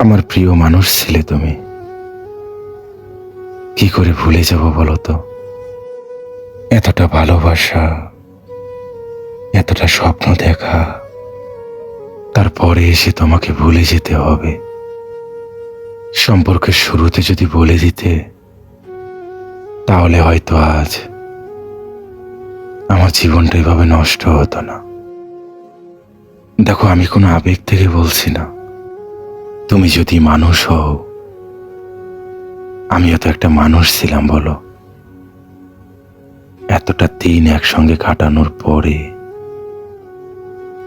আমার প্রিয় মানুষ ছিলে তুমি। কি করে ভুলে যাব বলো তো? এতটা ভালোবাসা, এতটা স্বপ্ন দেখা, তারপরে এসে তোমাকে ভুলে যেতে হবে। সম্পর্কের শুরুতে যদি বলে দিতে, তাহলে হয়তো আজ আমার জীবনটা এভাবে নষ্ট হতো না। দেখো, আমি কোনো আবেগ থেকে বলছি না। তুমি যদি মানুষ হও, আমিও তো একটা মানুষ ছিলাম, বলো। এতটা দিন একসঙ্গে কাটানোর পরে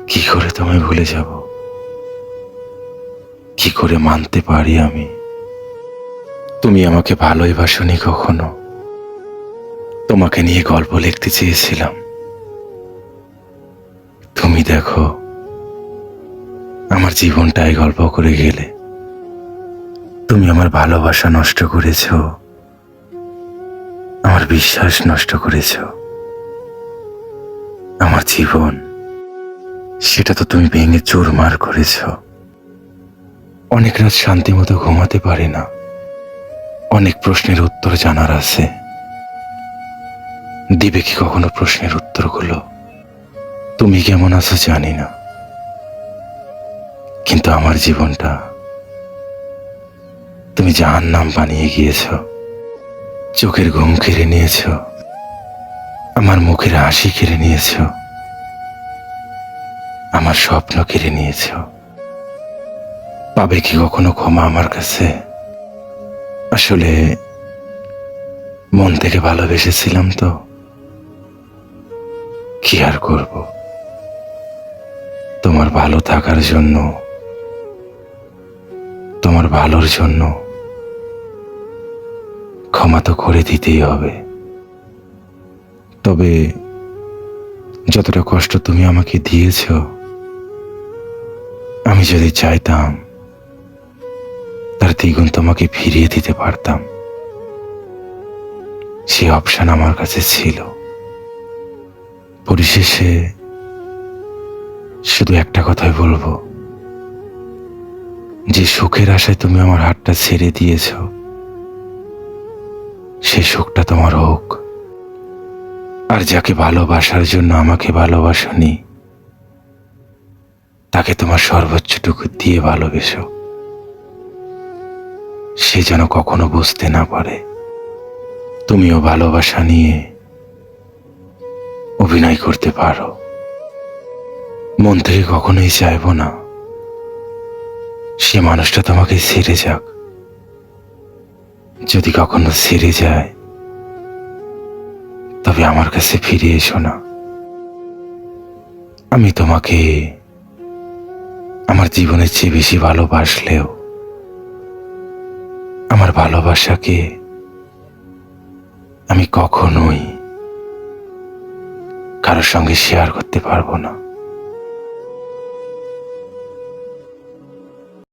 কি করে তোমায় ভুলে যাব? কি করে মানতে পারি আমি? তুমি আমাকে ভালোই বাসনি কখনো? তোমাকে নিয়ে গল্প লিখতে চেয়েছিলাম। তুমি দেখো আমার জীবনটাই গল্প করে গেলে তুমি আমার ভালোবাসা নষ্ট করেছ, আমার বিশ্বাস নষ্ট করেছ, আমার জীবন, সেটা তো তুমি ভেঙে চুরমার করেছ। অনেক রাত শান্তি মতো ঘুমাতে পারি না। অনেক প্রশ্নের উত্তর জানার আছে। দিবে কি কখনো প্রশ্নের উত্তরগুলো? তুমি কেমন আছো জানি না। কিন্তু আমার জীবনটা তুমি জাহান নাম বানিয়ে গিয়েছ, চোখের ঘুম কেড়ে নিয়েছ, আমার মুখের হাসি কেড়ে নিয়েছ, আমার স্বপ্ন কেড়ে নিয়েছ। পাবে কি কখনো ক্ষমা আমার কাছে? আসলে মন থেকে ভালোবেসেছিলাম তো। কি আর করব? তোমার ভালো থাকার জন্য তোমার ভালোর জন্য ক্ষমা তো করে দিতেই হবে। তবে যতটা কষ্ট তুমি আমাকে দিয়েছ, আমি যদি চাইতাম, তার দ্বিগুণ তোমাকে ফিরিয়ে দিতে পারতাম। সে অপশন আমার কাছে ছিল। পরিশেষে শুধু একটা কথাই বলব। যে সুখের আশায় তুমি আমার হাতটা ছেড়ে দিয়েছ, সে সুখটা তোমার হোক। আর যাকে ভালোবাসার জন্য আমাকে ভালোবাসনি, তাকে তোমার সর্বোচ্চটুকু দিয়ে ভালোবেসো। সে যেন কখনো বুঝতে না পারে, তুমিও ভালোবাসা নিয়ে অভিনয় করতে পারো। মন থেকে কখনোই চাইব না। সে মানুষটা তোমাকে ছেড়ে যাক। যদি কখনো ছেড়ে যায়, তবে আমার কাছে ফিরে এসো না। আমি তোমাকে আমার জীবনের চেয়ে বেশি ভালোবাসলেও, আমার ভালোবাসাকে আমি কখনোই কারোর সঙ্গে শেয়ার করতে পারব না।